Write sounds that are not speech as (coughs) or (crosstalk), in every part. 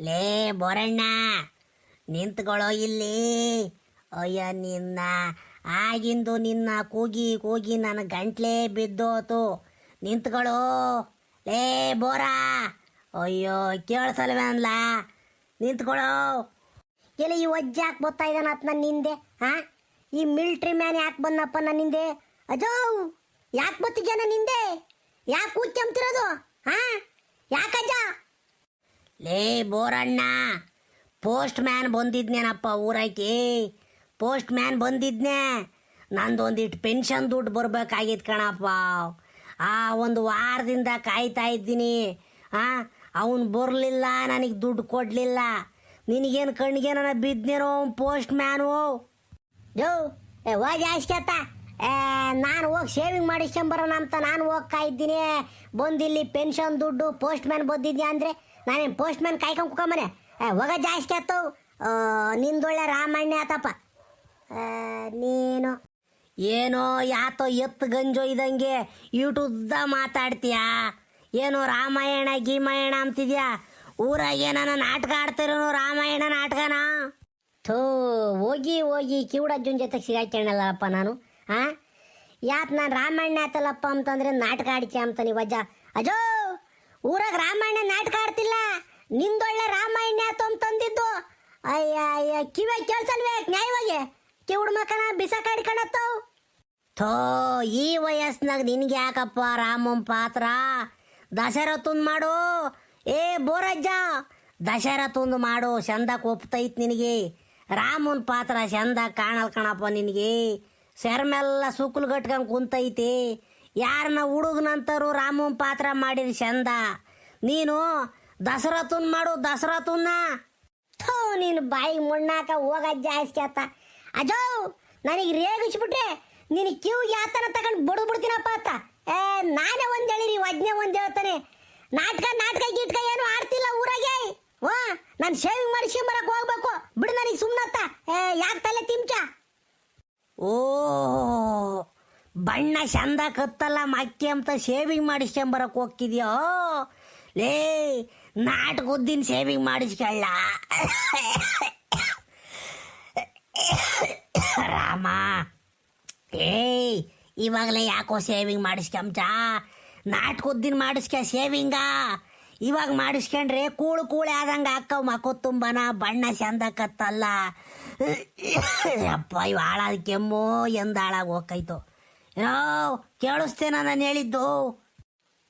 ಲೇ ಬೋರಣ್ಣ, ನಿಂತ್ಕೊಳ್ಳೋ ಇಲ್ಲಿ. ಅಯ್ಯ, ನಿನ್ನ ಆಗಿಂದು ನಿನ್ನ ಕೂಗಿ ಕೂಗಿ ನನ್ನ ಗಂಟ್ಲೆ ಬಿದ್ದೋತು. ನಿಂತ್ಕೊಳ್ಳೋ. ಲೇ ಬೋರ. ಅಯ್ಯೋ ಕೇಳಿಸಲ್ವೇ ಅನ್ಲ ನಿಂತ್ಕೊಳ್ಳೋ. ಎಲ್ಲಿ ಈ ಒಜ್ಜ ಯಾಕೆ ಬರ್ತಾ ಇದ್ದಾನತ್ ನನ್ನ ಹಿಂದೆ ಹಾ ಈ ಮಿಲ್ಟ್ರಿ ಮ್ಯಾನ್ ಯಾಕೆ ಬಂದಪ್ಪ ನನ್ನ ಹಿಂದೆ ಅಜೋ, ಯಾಕೆ ಬರ್ತಿದ್ಯಾ ನನ್ನ ಹಿಂದೆ ಯಾಕೆ ಕೂತ್ಕೊಂತಿರೋದು ಹಾ ಯಾಕಜ್ಜ? ಲೇ, ಬೋರಣ್ಣ. ಪೋಸ್ಟ್ ಮ್ಯಾನ್ ಬಂದಿದ್ನೇನಪ್ಪ ಊರಕ್ಕೆ ಪೋಸ್ಟ್ ಮ್ಯಾನ್ ಬಂದಿದ್ನೆ. ನಂದೊಂದಿಟ್ಟು ಪೆನ್ಷನ್ ದುಡ್ಡು ಬರ್ಬೇಕಾಗಿತ್ತು ಕಣಪ್ಪ. ಆ ಒಂದು ವಾರದಿಂದ ಕಾಯ್ತಾ ಇದ್ದೀನಿ. ಆ, ಅವನು ಬರಲಿಲ್ಲ, ನನಗೆ ದುಡ್ಡು ಕೊಡಲಿಲ್ಲ. ನಿನಗೇನು ಕಣ್ಣಿಗೆ ನನ್ನ ಬಿದ್ನೇನೋ ಪೋಸ್ಟ್ ಮ್ಯಾನು ಯೋ, ಏ, ಹೋಗಿ ಅಷ್ಟತ್ತ ನಾನು ಹೋಗಿ ಸೇವಿಂಗ್ ಮಾಡಿಸ್ಕೊಂಬರೋಣ ಅಂತ ನಾನು ಹೋಗ್ತಾ ಇದ್ದೀನಿ. ಬಂದಿಲ್ಲಿ ಪೆನ್ಷನ್ ದುಡ್ಡು ಪೋಸ್ಟ್ ಮ್ಯಾನ್ ಬಂದಿದ್ದೆ ಅಂದರೆ ನಾನೇನು ಪೋಸ್ಟ್ ಮ್ಯಾನ್ ಕಾಯ್ಕೊಂಡು ಕುಕೊಂಬನೆ ಹೋಗ ಜಾಸ್ತಿ ಆಯ್ತು. ನಿಂದೊಳ್ಳೆ ರಾಮಾಯಣ ಆತಪ್ಪ. ನೀನು ಏನೋ ಯಾತೋ ಎತ್ತು ಗಂಜೋ ಇದ್ದಂಗೆ ಯೂಟ್ಯೂಬ್ದ ಮಾತಾಡ್ತೀಯಾ? ಏನೋ ರಾಮಾಯಣ, ಗೀಮಾಯಣ ಅಂತಿದ್ಯಾ? ಊರಾಗ ಏನಾನ ನಾಟಕ ಆಡ್ತಿರೋನು ರಾಮಾಯಣ ನಾಟಕನ? ಥೋ, ಹೋಗಿ ಹೋಗಿ ಕಿವುಡಜ್ಜನ ಜೊತೆ ಸಿಗಾಕೊಂಡಲ್ಲಪ್ಪ ನಾನು ಹಾ ಯಾಕೆ ನಾನು ರಾಮಾಯಣ ಆತಲ್ಲಪ್ಪ ಅಂತಂದ್ರೆ ನಾಟಕ ಆಡ್ತೀಯ ಅಂತ ನೀವು ಅಜ್ಜ ಅಜೋ ಊರಾಗ ರಾಮಾಯಣ ನಾಟಕ ಆಡ್ತಿಲ್ಲ. ನಿಂದೊಳ್ಳೆ ರಾಮಾಯಣ ತಂದಿದ್ದು ಅಯ್ಯ ಅಯ್ಯ, ಕಿವೆ ಕೇಳ್ಸಲ್ವೇ ನ್ಯಾಯವಾಗಿ? ಕಿವುಡ್ ಮಕನ ಬಿಸಾಕಾಡ್ಕೊಳತ್ತವು ಥೋ, ಈ ವಯಸ್ಸಿನಾಗ ನಿನ್ಗೆ ಯಾಕಪ್ಪ ರಾಮಂ ಪಾತ್ರ? ದಶರಥನ್ ಮಾಡು. ಏ, ಬೋರಜ್ಜ ದಶರಥಂದು ಮಾಡು. ಚಂದಕ್ಕೆ ಒಪ್ತೈತ್ ನಿನಗೆ. ರಾಮನ್ ಪಾತ್ರ ಚಂದ ಕಾಣಲ್ ಕಣಪ್ಪ ನಿನಗೆ. ಶರ್ಮೆಲ್ಲ ಸುಕ್ಕಲು ಕಟ್ಕೊಂಡು ಕುಂತೈತಿ. ಯಾರನ್ನ ಹುಡುಗನಂತರು ರಾಮನ್ ಪಾತ್ರ ಮಾಡಿದ ಚಂದ. ನೀನು ದಶರಥನ್ ಮಾಡು ದಶರಥನ್ನ ಥೋ, ನೀನು ಬಾಯಿಗೆ ಮುಣ್ಣಾಕ ಹೋಗ ಜಾಸ್ತಿ ಆತ ಅಜೋ, ನನಗೆ ರೇಗಿಸ್ಬಿಟ್ರೆ ನೀನು ಕ್ಯೂ ಯಾತನ ತಗೊಂಡು ಬಡು ಬಿಡ್ತೀನಪ್ಪ ಅತ್ತ ಏ, ನಾನೇ ಒಂದ್ ಹೇಳಿರಿ, ವಜ್ಞೆ ಒಂದ್ ಹೇಳ್ತಾನೆ. ನಾಟಕ ನಾಟಕ, ಗೀಟ್ಕ ಏನು ಆಡ್ತಿಲ್ಲ ಊರಾಗೆ. ಓ ನಾನು ಶೇವಿಂಗ್ ಮಾಡಿಸ್ಕೊಂಬರಕ್ ಹೋಗ್ಬೇಕು. ಬಿಡು ನನಗೆ ಸುಮ್ಮನತ್ತ ಏ, ಯಾಕೆ ತಲೆ ತಿಂಚ? ಓ ಬಣ್ಣ ಚಂದ ಕತ್ತಲ್ಲ ಮಕ್ಕಿ ಅಂತ ಶೇವಿಂಗ್ ಮಾಡಿಸ್ಕೊಂಬರಕ್ ಹೋಗ್ತಿದ್ಯೋ? ಲೇ, ನಾಟ್ ಗುದ್ದಿನ ಶೇವಿಂಗ್ ಮಾಡಿಸ್ಕೊಳ್ಳ. ರಾಮ. ಏಯ್, ಇವಾಗಲೇ ಯಾಕೋ ಸೇವಿಂಗ್ ನಾಟ್ ಗುದ್ದಿನ ಮಾಡಿಸ್ಕ ಸೇವಿಂಗ ಇವಾಗ ಮಾಡಿಸ್ಕೊಂಡ್ರೆ ಕೂಳು ಕೂಳೆ ಆದಂಗೆ ಹಾಕವ್ ಮಕ್ಕೋ ತುಂಬನ, ಬಣ್ಣ ಚಂದ ಕತ್ತಲ್ಲ. ಅಪ್ಪ ಇವು ಹಾಳಾದ ಕೆಮ್ಮು ಎಂದ ಹಾಳಾಗಿ ಹೋಗ್ತೈತು ಏನೋ ಕೇಳಿಸ್ತೇನ ನಾನು ಹೇಳಿದ್ದು.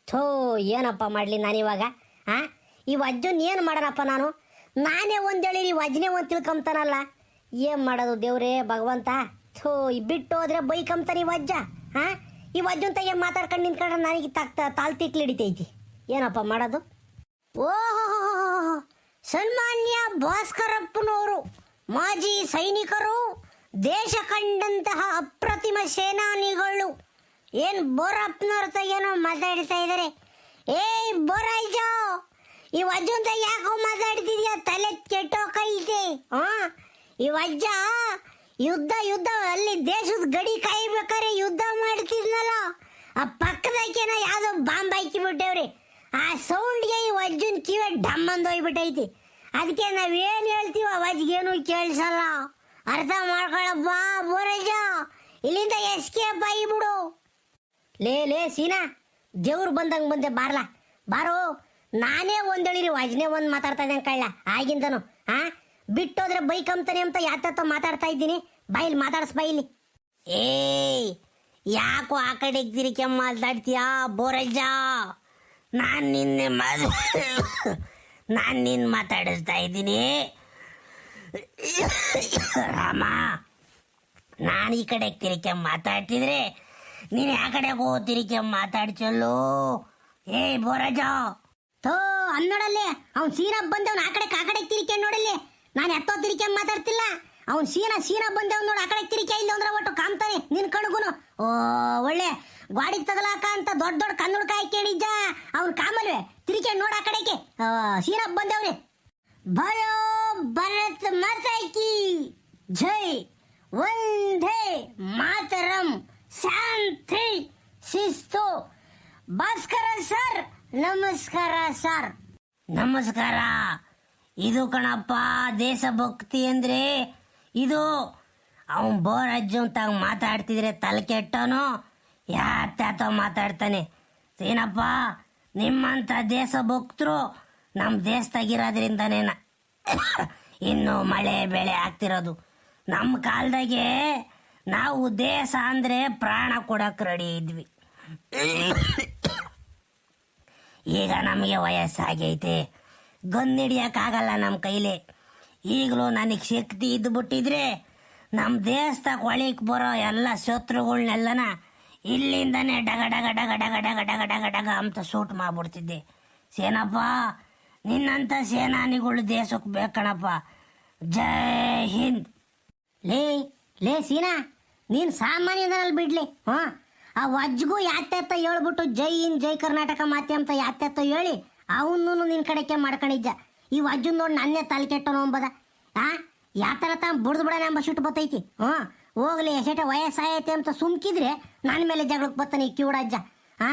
ಥೋ, ಏನಪ್ಪ ಮಾಡಲಿ ನಾನಿವಾಗ ಆ? ಈ ವಜ್ಜನ್ ಏನು ಮಾಡೋಣಪ್ಪ ನಾನು? ನಾನೇ ಒಂದು ಹೇಳಿ ಈ ವಜ್ನೆ ಒಂದು ತಿಳ್ಕೊಂತಾನಲ್ಲ ಏನು ಮಾಡೋದು ದೇವ್ರೇ, ಭಗವಂತ? ಥೋ ಬಿಟ್ಟು ಹೋದ್ರೆ ಬೈಕಂತಾನೆ ಈ ವಜ್ಜ ಹಾ ಈ ವಜ್ಜನ್ ತೆಗೆ ಮಾತಾಡ್ಕೊಂಡು ನಿಂತ್ಕೊಂಡ್ರೆ ನನಗೆ ತಕ್ಕ ತಾಳ್ತಿಕ್ಲು ಹಿಡಿತೈತಿ ಏನಪ್ಪ ಮಾಡೋದು? ಓಹೋ ಸನ್ಮಾನ್ಯ ಭಾಸ್ಕರಪ್ಪನವರು, ಮಾಜಿ ಸೈನಿಕರು ದೇಶ ಕಂಡಂತಹ ಅಪ್ರತಿಮ ಸೇನಾನಿಗಳು. ಏನ್ ಬೋರಪ್ಪನವ್ರ ಏನೋ ಮಾತಾಡ್ತಾ ಇದಾರೆ. ಏಯ್ ಬೋರಾಯ್ಜ ಈ ವಜ್ಜಂತ ಯಾಕೋ ಮಾತಾಡ್ತಿದ್ಯಾ? ತಲೆ ಕೆಟ್ಟೋಕೈತೆ ಹಾ ಈ ವಜ್ಜ, ಯುದ್ಧ ಯುದ್ಧ, ಅಲ್ಲಿ ದೇಶದ ಗಡಿ ಕಾಯ್ಬೇಕಾರೆ ಯುದ್ಧ ಮಾಡ್ತಿದ್ನಲ್ಲ. ಆ ಪಕ್ಕದಾಕೇನ ಯಾವ್ದೋ ಬಾಂಬ್ ಹಾಕಿ ಬಿಟ್ಟವ್ರಿ ಆ ಸೌಂಡ್ಗೆ ಈ ವಜ್ಜನ್ ಕಿವೆ ಡಮ್ ಅಂದ್ ಹೋಗ್ಬಿಟ್ಟೈತಿ. ಅದಕ್ಕೆ ನಾವೇನು ಹೇಳ್ತೀವ ವಜ್ಗೇನು ಕೇಳಿಸಲ್ಲ. ಅರ್ಥ ಮಾಡ್ಕೊಳಪ್ಪ ಬೋರಜ ಇಲ್ಲಿಂದ ಎಸ್ಕೇಪ್ ಆಗಿಬಿಡು. ಲೇ ಲೇ, ಸೀನಾ, ದೇವ್ರು ಬಂದಂಗೆ ಬಂದೆ ಬಾರ್ಲಾ. ಬಾರೋ, ನಾನೇ ಒಂದೇಳಿರಿ, ವಜ್ನೆ ಒಂದ್ ಮಾತಾಡ್ತಾ ಇದ್ದೇನೆ ಕಳ್ಳ ಆಗಿಂದನು ಹಾ ಬಿಟ್ಟೋದ್ರೆ ಬೈಕ್ ಅಂತಾನೆ ಅಂತ ಯಾತತ್ತ ಮಾತಾಡ್ತಾ ಇದ್ದೀನಿ? ಮಾತಾಡಿಸ್ ಮಾತಾಡ್ಸ್ ಬಾಯಿಲಿ ಏಯ್, ಯಾಕೋ ಆ ಕಡೆ ತಿರುಗಿ ಮಾತಾಡ್ತೀಯಾ ಬೋರಜ್ಜ? ನಾನು ನಿನ್ನೆ ಮದ್ ನಾನು ನಿನ್ನ ಮಾತಾಡಿಸ್ತಾ ಇದ್ದೀನಿ. ರಾಮ, ನಾನು ಈ ಕಡೆ ತಿರುಗಿ ಮಾತಾಡ್ತಿದ್ರೆ ನೀನು ಆ ಕಡೆ ಹೋ ತಿರುಗಿ ಮಾತಾಡ್ಚಲ್ಲು. ಏಯ್ ಬೋರಜ ಥೋ ಅನ್ನೋಡಲ್ಲಿ ಅವ್ನು ಸೀನಾ ಬಂದವ್ನು ಆ ಕಡೆ ಆ ಕಡೆ ತಿರುಗಿ ನೋಡಲ್ಲಿ. ನಾನು ಎತ್ತೋ ತಿರುಗಿ ಮಾತಾಡ್ತಿಲ್ಲ. ಅವ್ನು ಸೀನಾ ಸೀನಾ ಬಂದವ್ ನೋಡು ಆ ಕಡೆ ತಿರುಗಿ ಇಲ್ಲ ಅಂದ್ರೆ ಒಟ್ಟು ಕಾಮ್ತಾನೆ ನಿನ್ ಕಣಗುನು. ಓ, ಒಳ್ಳೆ ಗಾಡಿಗೆ ತಗಲಾಕ ಅಂತ ದೊಡ್ಡ ದೊಡ್ಡ ಕನ್ನಡಕ ಕೇಳಿದ್ದ. ಅವ್ನು ಕಾಮಲ್ವೇ ತಿರುಗಿ ನೋಡ ಆ ಕಡೆಗೆ. ಸೀನಾ ಬಂದವ್ನೆ. ಭಯೋ ಭರತ್ ಮಾತಾಕಿ ಜೈ. ಒಂದೇ ಮಾತರಂ. ಶಾಂತಿ ಶಿಸ್ತು. ಭಾಸ್ಕರ ಸರ್, ನಮಸ್ಕಾರ ಸರ್. ನಮಸ್ಕಾರ. ಇದು ಕಣಪ್ಪ, ದೇಶಭಕ್ತಿ ಅಂದ್ರೆ ಇದು. ಅವನ್ ಬೋರ್ ಅಜ್ಜು ಅಂತ ಮಾತಾಡ್ತಿದ್ರೆ ತಲೆ ಕೆಟ್ಟವನು. ಯಾತ ಮಾತಾಡ್ತಾನೆ. ಏನಪ್ಪ ನಿಮ್ಮಂಥ ದೇಶಭಕ್ತರು ನಮ್ಮ ದೇಶದಾಗಿರೋದ್ರಿಂದನೇನ (coughs) ಇನ್ನು ಮಳೆ ಬೆಳೆ ಆಗ್ತಿರೋದು. ನಮ್ಮ ಕಾಲದಾಗೆ ನಾವು ದೇಶ ಅಂದರೆ ಪ್ರಾಣ ಕೊಡಕ್ಕೆ ರೆಡಿ ಇದ್ವಿ. (coughs) ಈಗ ನಮಗೆ ವಯಸ್ಸಾಗೈತೆ ಗನ್ ಹಿಡಿಯೋಕ್ಕಾಗಲ್ಲ ನಮ್ಮ ಕೈಲಿ. ಈಗಲೂ ನನಗೆ ಶಕ್ತಿ ಇದ್ದು ಬಿಟ್ಟಿದ್ರೆ ನಮ್ಮ ದೇಶದಾಗ ಒಳಗೆ ಬರೋ ಎಲ್ಲ ಶತ್ರುಗಳ್ನೆಲ್ಲನ ಇಲ್ಲಿಂದನೇ ಡಗ ಡಗ ಡಗ ಡಗ ಡಗ ಡಗ ಡಗ ಡಗ ಅಂತ ಶೂಟ್ ಮಾಡ್ಬಿಡ್ತಿದ್ದೆ. ಸೇನಪ್ಪ ನಿನ್ನಂಥ ಸೇನಾನಿಗಳು ದೇಶಕ್ಕೆ ಬೇಕಣಪ್ಪ. ಜೈ ಹಿಂದ್. ಲೇ ಲೇ ಸೀನಾ, ನೀನು ಸಾಮಾನ್ಯದಲ್ಲಿ ಬಿಡ್ಲಿ, ಹಾಂ? ಆ ವಜ್ಗೂ ಯಾತ್ಯತ್ತ ಹೇಳ್ಬಿಟ್ಟು ಜೈ ಇನ್ ಜೈ ಕರ್ನಾಟಕ ಮಾತೆ ಅಂತ ಯಾತ್ಯತ್ತ ಹೇಳಿ ಅವನ್ನೂ ನಿನ್ನ ಕಡೆಗೆ ಮಾಡ್ಕೊಂಡಿದ್ದ. ಈ ವಜ್ಜನ್ ನೋಡಿ ನನ್ನೇ ತಲೆ ಕೆಟ್ಟನು ಅಂಬದ. ಆ? ಯಾತರ ತಾ ಬುಡ್ದು ಬಿಡೋಣ ಎಂಬ ಸಿಟ್ಟು ಬತ್ತೈತಿ ಹ್ಞೂ ಹೋಗ್ಲಿ ಎಷ್ಟೇ ವಯಸ್ಸಾಯೈತೆ ಅಂತ ಸುಮ್ಕಿದ್ರೆ ನನ್ನ ಮೇಲೆ ಜಗಳಕ್ಕೆ ಬತ್ತಾನೆ ಈ ಕಿವುಡಜ್ಜ ಆ?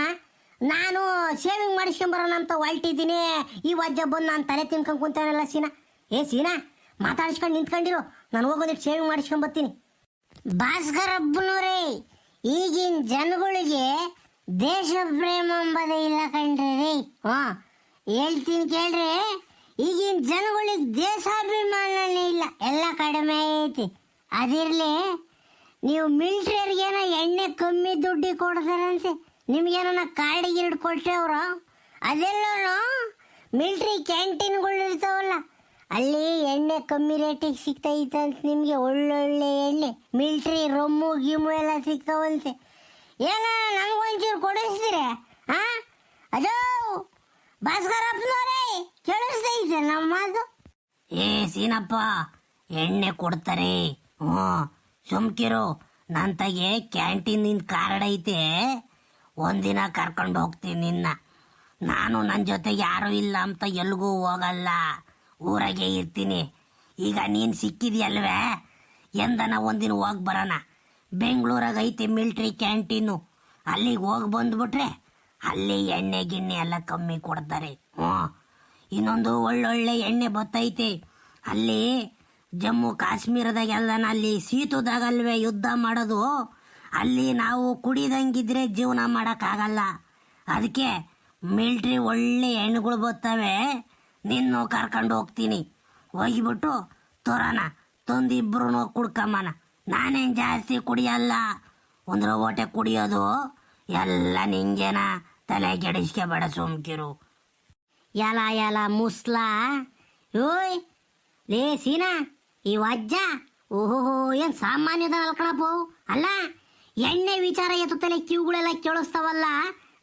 ನಾನು ಶೇವಿಂಗ್ ಮಾಡಿಸ್ಕೊಂಬರೋಣ ಅಂತ ಹೊಲ್ಟಿದ್ದೀನಿ ಈ ವಜ್ಜ ಬಂದು ನಾನು ತಲೆ ತಿನ್ಕೊಂಡು ಕುಂತಾನಲ್ಲ ಸೀನಾ? ಏ ಸೀನಾ, ಮಾತಾಡಿಸ್ಕೊಂಡು ನಿಂತ್ಕೊಂಡಿರು. ನಾನು ಹೋಗೋದಿಟ್ಟು ಶೇವಿಂಗ್ ಮಾಡಿಸ್ಕೊಂಬರ್ತೀನಿ ಬರ್ತೀನಿ. ಭಾಸ್ಕರಪ್ಪನವರೇ ಈಗಿನ ಜನಗಳಿಗೆ ದೇಶ ಪ್ರೇಮ ಎಂಬುದೇ ಇಲ್ಲ ಕಣ್ರಿ. ರೀ, ಹಾ, ಹೇಳ್ತೀನಿ ಕೇಳ್ರಿ. ಈಗಿನ ಜನಗಳಿಗೆ ದೇಶಾಭಿಮಾನನೇ ಇಲ್ಲ. ಎಲ್ಲ ಕಡಿಮೆ ಐತಿ. ಅದಿರಲಿ, ನೀವು ಮಿಲ್ಟ್ರಿಯರ್ಗೇನೋ ಎಣ್ಣೆ ಕಮ್ಮಿ ದುಡ್ಡಿ ಕೊಡ್ತಾರಂತೆ. ನಿಮ್ಗೇನೋ ಕಾರ್ಡ್ ಗಿರ್ಡ್ ಅವರು? ಅದೆಲ್ಲೋ ಮಿಲ್ಟ್ರಿ ಕ್ಯಾಂಟೀನ್ಗಳು ಇರ್ತಾವಲ್ಲ, ಅಲ್ಲಿ ಎಣ್ಣೆ ಕಮ್ಮಿ ರೇಟಿಗೆ ಸಿಗ್ತೈತೆ ಅಂತ ನಿಮಗೆ ಒಳ್ಳೊಳ್ಳೆ ಎಣ್ಣೆ ಮಿಲ್ಟ್ರಿ ರೊಮ್ಮು ಗಿಮ್ಮು ಎಲ್ಲ ಸಿಗ್ತಾವಂತೆ. ಏನ ನಮಗೊಂಚೂರು ಕೊಡಿಸ್ತೀರ? ಹಾ ಅದೋ ಭಾಸ್ಕರಪ್ಪನವರೇ ಕೇಳಿಸ್ತೈತೆ ನಮ್ಮ ಮಾತು. ಏ ಸೀನಪ್ಪ, ಎಣ್ಣೆ ಕೊಡ್ತಾರೆ. ಹ್ಞೂ ಸುಮ್ಕಿರು ನನ್ನ ತಗೆ ಕ್ಯಾಂಟೀನಿಂದ ಕಾರ್ಡ್ ಐತೆ. ಒಂದಿನ ಕರ್ಕೊಂಡು ಹೋಗ್ತೀನಿ ನಿನ್ನ. ನಾನು ನನ್ನ ಜೊತೆ ಯಾರೂ ಇಲ್ಲ ಅಂತ ಎಲ್ಗೂ ಹೋಗಲ್ಲ. ಊರಾಗೆ ಇರ್ತೀನಿ. ಈಗ ನೀನು ಸಿಕ್ಕಿದೆಯಲ್ವೇ? ಎಂದನ ಒಂದಿನ ಹೋಗಿ ಬರೋಣ. ಬೆಂಗಳೂರಾಗ ಐತೆ ಮಿಲ್ಟ್ರಿ ಕ್ಯಾಂಟೀನು. ಅಲ್ಲಿಗೆ ಹೋಗಿ ಬಂದ್ಬಿಟ್ರೆ ಅಲ್ಲಿ ಎಣ್ಣೆ ಗಿಣ್ಣೆ ಎಲ್ಲ ಕಮ್ಮಿ ಕೊಡ್ತಾರೆ. ಹ್ಞೂ. ಇನ್ನೊಂದು ಒಳ್ಳೊಳ್ಳೆ ಎಣ್ಣೆ ಬತ್ತೈತೆ. ಅಲ್ಲಿ ಜಮ್ಮು ಕಾಶ್ಮೀರದಾಗೆಲ್ಲ ಅಲ್ಲಿ ಸೀತುದಾಗಲ್ವೇ ಯುದ್ಧ ಮಾಡೋದು? ಅಲ್ಲಿ ನಾವು ಕುಡಿದಂಗಿದ್ರೆ ಜೀವನ ಮಾಡೋಕ್ಕಾಗಲ್ಲ. ಅದಕ್ಕೆ ಮಿಲ್ಟ್ರಿ ಒಳ್ಳೆ ಹೆಣ್ಣುಗಳು ಬರ್ತವೆ. ನಿನ್ನು ಕರ್ಕೊಂಡು ಹೋಗ್ತೀನಿ. ಹೋಗಿಬಿಟ್ಟು ತೋರೋಣ. ತಂದಿಬ್ರು ಕುಡ್ಕಮ್ಮನ. ನಾನೇನು ಜಾಸ್ತಿ ಕುಡಿಯಲ್ಲ. ಒಂದ್ರ ಓಟೆ ಕುಡಿಯೋದು ಎಲ್ಲ ನಿಂಗೇನ ತಲೆ ಕೆಡಿಸ್ಕೊಬೇಡ ಸುಮ್ಕಿರು. ಎಲ ಎಲ ಮುಸ್ಲಾ. ಓಯ್, ಲೇ ಸೀನಾ, ಈ ವಜ್ಜ. ಓಹೋ ಏನು ಸಾಮಾನ್ಯದ ಅಲ್ಕಳಪ್ಪ. ಅಲ್ಲ ಎಣ್ಣೆ ವಿಚಾರ ಎತ್ತುತ್ತಲೇ ಕಿವುಗಳೆಲ್ಲ ಕೇಳಿಸ್ತಾವಲ್ಲ?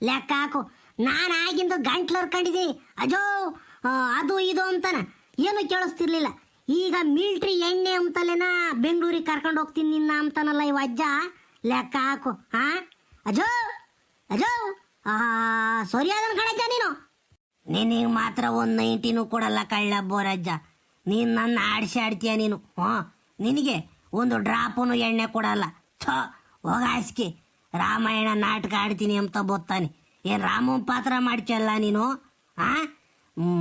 ಲೆಕ್ಕ ಹಾಕು. ನಾನು ಆಗಿಂದು ಗಂಟ್ಲು ಹರ್ಕೊಂಡಿದ್ದೀನಿ ಅಜೋ ಅದು ಇದು ಅಂತಾನ. ಏನು ಕೇಳಿಸ್ತಿರ್ಲಿಲ್ಲ. ಈಗ ಮಿಲ್ಟ್ರಿ ಎಣ್ಣೆ ಅಂತಲೇನ ಬೆಂಗಳೂರಿಗೆ ಕರ್ಕೊಂಡು ಹೋಗ್ತೀನಿ ನಿನ್ನ ಅಂತಾನಲ್ಲ ಇವ ಅಜ್ಜ ಲೆಕ್ಕ ಹಾಕು ಹಾ ಅಜೋ ಅಜೋ ಸರಿ ಅದನ್ನ ಕಣಜ್ಜ ನೀನು. ನಿನಗೆ ಮಾತ್ರ ಒಂದು ನೈಂಟಿನೂ ಕೊಡಲ್ಲ ಕಳ್ಳ ಬೋರಜ್ಜ ನೀನು ನನ್ನ ಆಡಿಸಿ ಆಡ್ತೀಯ ನೀನು ಹ್ಞೂ ನಿನಗೆ ಒಂದು ಡ್ರಾಪನು ಎಣ್ಣೆ ಕೊಡಲ್ಲ. ಥೋ. ಹೋಗಾಸ್ಕಿ. ರಾಮಾಯಣ ನಾಟಕ ಆಡ್ತೀನಿ ಅಂತ ಬತ್ತಾನೆ. ಏನು ರಾಮನ ಪಾತ್ರ ಮಾಡ್ಚಲ್ಲ ನೀನು? ಆ?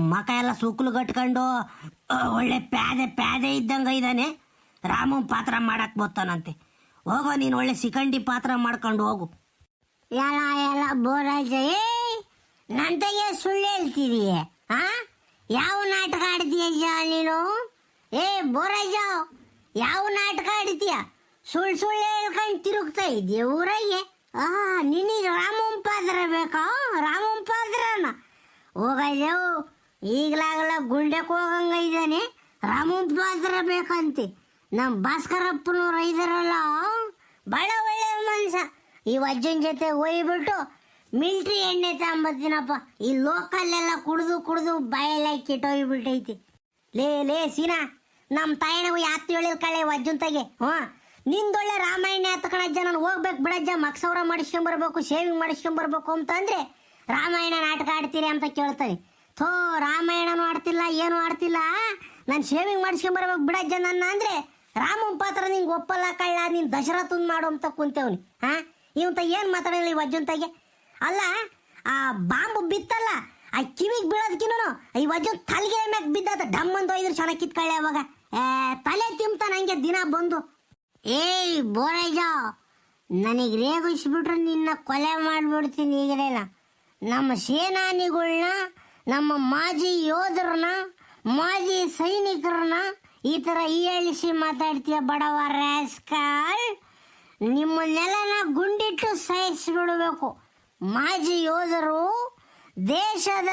ಮಕ ಎಲ್ಲ ಸುಕ್ಲು ಕಟ್ಕೊಂಡು ಒಳ್ಳೆ ಪ್ಯಾದೆ ಪ್ಯಾದೆ ಇದ್ದಂಗೆ ಇದ್ದಾನೆ. ರಾಮನ ಪಾತ್ರ ಮಾಡಕ್ಕೆ ಬತ್ತಾನಂತೆ. ಹೋಗೋ, ನೀನು ಒಳ್ಳೆ ಸಿಕಂಡಿ ಪಾತ್ರ ಮಾಡ್ಕೊಂಡು ಹೋಗು. ಎಲ್ಲ ಎಲ್ಲ ಬೋರಾಜ ಏ, ನಂತೆಗೆ ಸುಳ್ಳು ಹೇಳ್ತಿದೀಯ? ಆ? ಯಾವ ನಾಟಕ ಆಡ್ತೀಯ ನೀನು? ಏ ಬೋರಾಜ ಯಾವ ನಾಟಕ ಆಡ್ತೀಯ? ಸುಳ್ಳು ಸುಳ್ಳು ಹೇಳ್ಕೊಂಡು ತಿರುಗ್ತಾ ಇದೆಯಾ ಊರಯ್ಯೆ ಆ, ನಿನಗೆ ರಾಮಂ ಪಾದ್ರ ಬೇಕಾ? ರಾಮಂ ಪಾತ್ರನ ಹೋಗಯ್ಯೋ, ಈಗಲಾಗಲ ಗುಂಡಕ್ಕೆ ಹೋಗಂಗ ಇದ್ದಾನೆ. ರಾಮಂ ಪಾದ್ರ ಬೇಕಂತೆ. ನಮ್ಮ ಭಾಸ್ಕರಪ್ಪನವ್ರು ಇದಾರಲ್ಲ ಭಾಳ ಒಳ್ಳೆ ಮನುಷ್ಯ. ಈ ಅಜ್ಜನ ಜೊತೆ ಹೋಯ್ಬಿಟ್ಟು ಮಿಲ್ಟ್ರಿ ಎಣ್ಣೆ ತಗೊಂಬತ್ತೀನಪ್ಪ ಈ ಲೋಕಲ್ಲೆಲ್ಲ ಕುಡಿದು ಕುಡಿದು ಬಾಯೆಲ್ಲ ಕೆಟ್ಟೋಗ್ಬಿಟ್ಟೈತಿ ಲೇ ಲೇ, ಸೀನಾ ನಮ್ಮ ತಾಯಿನವು ಯಾತ್ ಹೇಳಿದ ಕಳೆ ವಜ್ಜನ್ ತಗೆ? ಹ್ಞೂ ನಿಂದೊಳ್ಳೆ ರಾಮಾಯಣ ಎತ್ಕಣಜ್ಜ ನಾನು ಹೋಗ್ಬೇಕು ಬಿಡಜ್ಜ ಮಕ್ಸವ್ರ ಮಾಡಿಸ್ಕೊಂಬರ್ಬೇಕು ಶೇವಿಂಗ್ ಮಾಡಿಸ್ಕೊಂಬರ್ಬೇಕು ಅಂತಂದ್ರೆ, ರಾಮಾಯಣ ನಾಟಕ ಆಡ್ತೀರಿ ಅಂತ ಕೇಳ್ತಾರೆ. ಥೋ, ರಾಮಾಯಣನೂ ಆಡ್ತಿಲ್ಲ, ಏನು ಆಡ್ತಿಲ್ಲ. ನಾನು ಶೇವಿಂಗ್ ಮಾಡಿಸ್ಕೊಂಬರ್ಬೇಕು ಬಿಡಜ್ಜ ನನ್ನ ಅಂದ್ರೆ, ರಾಮನ್ ಪಾತ್ರ ನಿಂಗೆ ಒಪ್ಪಲ್ಲ ಕಳ್ಳ, ನೀನು ದಶರಥನ್ ಮಾಡು ಅಂತ ಕುಂತೇವ್ನಿ. ಹಾ ಇವಂತ ಏನು ಮಾತಾಡಲಿ ವಜ್ಜಂತಾಗೆ ಅಲ್ಲ, ಆ ಬಾಂಬು ಬಿತ್ತಲ್ಲ, ಆ ಕಿವಿಗೆ ಬೀಳೋದಕ್ಕಿನ್ನೂ ಈ ವಜ್ಜು ತಲೆಗೆ ಮ್ಯಾಕ್ ಬಿದ್ದಾತ ಡಮ್ಮಂದು ಒಯ್ದ್ರು ಚೆನ್ನಾಗಿ ಕಿತ್ಕೊಳ್ಳೆ ಅವಾಗ. ತಲೆ ತಿಂತ ನಂಗೆ ದಿನ ಬಂದು. ಏಯ್ ಬೋರೈಜ ನನಗೆ ರೇಗಿಸ್ಬಿಟ್ರೆ ನಿನ್ನ ಕೊಲೆ ಮಾಡಿಬಿಡ್ತೀನಿ ಈಗಲೇನ ನಮ್ಮ ಸೇನಾನಿಗಳನ್ನ ನಮ್ಮ ಮಾಜಿ ಯೋಧರನ್ನ, ಮಾಜಿ ಸೈನಿಕರನ್ನ ಈ ಥರ ಎಳ್ಸಿ ಮಾತಾಡ್ತೀಯ ಬಡವ ನಿಮ್ಮ ನೆಲನ ಗುಂಡಿಟ್ಟು ಸಾಯಿಸಿಬಿಡಬೇಕು ಮಾಜಿ ಯೋಧರು ದೇಶದ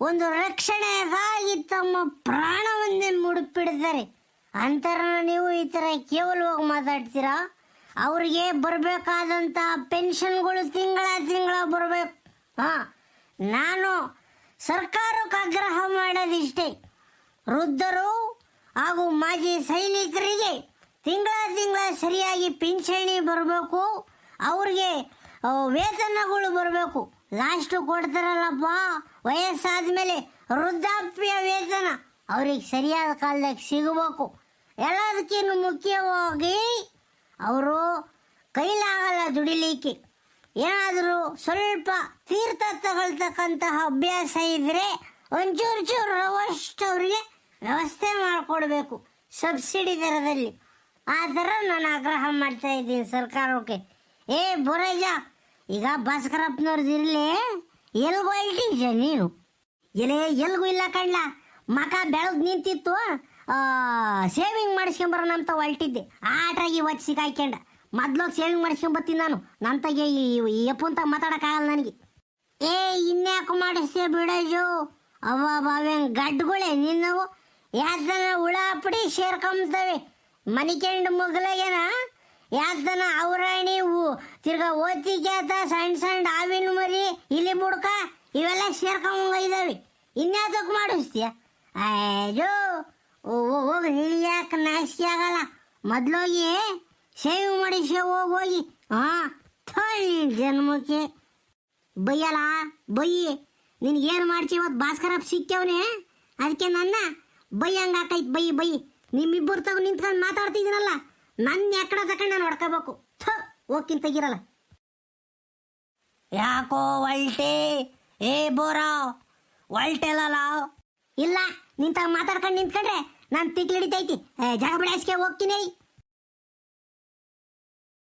ಒಂದು ರಕ್ಷಣೆಗಾಗಿ ತಮ್ಮ ಪ್ರಾಣವನ್ನೇ ಮುಡುಪಿಡ್ತಾರೆ. ಅಂತಾರನ ನೀವು ಈ ಥರ ಕೇವಲವಾಗಿ ಮಾತಾಡ್ತೀರಾ? ಅವ್ರಿಗೆ ಬರಬೇಕಾದಂಥ ಪೆನ್ಷನ್ಗಳು ತಿಂಗಳ ತಿಂಗಳ ಬರಬೇಕು. ಹಾಂ, ನಾನು ಸರ್ಕಾರಕ್ಕೆ ಆಗ್ರಹ ಮಾಡೋದಿಷ್ಟೇ. ವೃದ್ಧರು ಹಾಗೂ ಮಾಜಿ ಸೈನಿಕರಿಗೆ ತಿಂಗಳ ತಿಂಗಳ ಸರಿಯಾಗಿ ಪಿಂಚಣಿ ಬರಬೇಕು. ಅವ್ರಿಗೆ ವೇತನಗಳು ಬರಬೇಕು. ಲಾಸ್ಟು ಕೊಡ್ತಾರಲ್ಲಪ್ಪ ವಯಸ್ಸಾದ ಮೇಲೆ ವೃದ್ಧಾಪ್ಯ ವೇತನ. ಅವ್ರಿಗೆ ಸರಿಯಾದ ಕಾಲದಾಗ ಸಿಗಬೇಕು. ಎಲ್ಲದಕ್ಕಿಂತ ಮುಖ್ಯವಾಗಿ ಅವರು ಕೈಲಾಗಲ್ಲ ದುಡಿಲಿಕ್ಕೆ. ಏನಾದರೂ ಸ್ವಲ್ಪ ತೀರ್ಥ ತಗೊಳ್ತಕ್ಕಂತಹ ಅಭ್ಯಾಸ ಇದ್ರೆ ಒಂಚೂರು ಚೂರು ರವಷ್ಟು ಅವರಿಗೆ ವ್ಯವಸ್ಥೆ ಮಾಡಿಕೊಡ್ಬೇಕು ಸಬ್ಸಿಡಿ ದರದಲ್ಲಿ. ಆ ಥರ ನಾನು ಆಗ್ರಹ ಮಾಡ್ತಾ ಇದ್ದೀನಿ ಸರ್ಕಾರಕ್ಕೆ. ಏ ಬೊರೈಜ ಈಗ ಭಾಸ್ಕರಪ್ಪನವ್ರದ್ದು ಇರಲಿ, ಎಲ್ಗೋ ಹೊಲ್ಟಿದ್ಯ ನೀನು. ಎಲೆ, ಎಲ್ಗೂ ಇಲ್ಲ ಕಣ್ಣ. ಮಕ ಬೆಳೆದ್ ನಿಂತಿತ್ತು ಸೇವಿಂಗ್ ಮಾಡಿಸ್ಕೊಂಬರೋಣ ಅಂತ ಹೊಲ್ಟಿದ್ದೆ. ಆಟಾಗಿ ಒಚ್ಚಿ ಸಿಕ್ಕಾಯ್ಕೊಂಡ ಮೊದ್ಲೋಗಿ ಸೇವಿಂಗ್ ಮಾಡಿಸ್ಕೊಂಬತ್ತೀನಿ ನಾನು. ನಂತಾಗೆ ಈ ಎಪ್ಪಂತ ಮಾತಾಡೋಕ್ಕಾಗಲ್ಲ ನನಗೆ. ಏ, ಇನ್ಯಾಕೆ ಮಾಡಿಸ್ತೀಯ ಬಿಡೋಜು? ಅವ ಬಾವೇನ್ ಗಡ್ಡುಗಳೇ ನಿನ್ನವು? ಯಾವ್ದನ ಹುಳ ಪುಡಿ ಸೇರ್ಕೊಂಬ್ತವೆ ಮನಿಕೆಂಡು ಮುಗಲಾಗೇನ? ಯಾವ್ದನ ಅವರಾಣಿ ತಿರ್ಗಾ ಓತಿಕ್ಯಾತ ಸಣ್ಣ ಸಣ್ಣ ಆವಿನ ಮರಿ ಇಲಿ ಬುಡ್ಕ? ಇವೆಲ್ಲ ಸೇರ್ಕೊಂಬಂಗಿದಾವೆ ಇನ್ಯಾತಕ್ಕೆ ಮಾಡಿಸ್ತೀಯ? ಅಯ್ಯೋ ಹೋಗಿ ಇಳಿಯಾಕ ನಾಶಿ ಆಗಲ್ಲ. ಮೊದ್ಲೋಗಿ ಸೇವ್ ಮಾಡಿಸ್ಯ ಹೋಗಿ ಹೋಗಿ. ಹಾಂ ಜನ್ಮಕ್ಕೆ. ಬೈಯಲ್ಲ, ಬೈಯಿ. ನಿನ್ಗೇನು ಮಾಡ್ತಿ ಇವತ್ತು ಭಾಸ್ಕರಪ್ಪ ಸಿಕ್ಕವನೆ? ಅದಕ್ಕೆ ನನ್ನ ಬೈ ಹಂಗಾಕೈತ್ ಬೈ ಬೈ. ನಿಮ್ಮಿಬ್ಬರು ತಗೊಂಡು ನಿಂತ್ಕೊಂಡು ಮಾತಾಡ್ತಿದ್ದೀನಲ್ಲ ನನ್ನ ಎಕ್ಕಡ ತಕೊಂಡು ನಾನು ಹೊಡ್ಕೋಬೇಕು. ಥೋ ಹೋಗ್ಕಿಂತ ತೆಗಿರಲ್ಲ. ಯಾಕೋ ಒಲ್ಟೆ ಏ, ಬೋರ ಒಲ್ಟೆಲ್ಲ ಇಲ್ಲ. ನಿಂತಾಗ ಮಾತಾಡ್ಕೊಂಡು ನಿಂತ್ಕೊಂಡ್ರೆ ನಾನು ತಿಕ್ಲಿಡಿತೈತಿ. ಜಾಗ ಬಿಡಾಸ್ಕೆ ಹೋಗ್ತೀನಿ.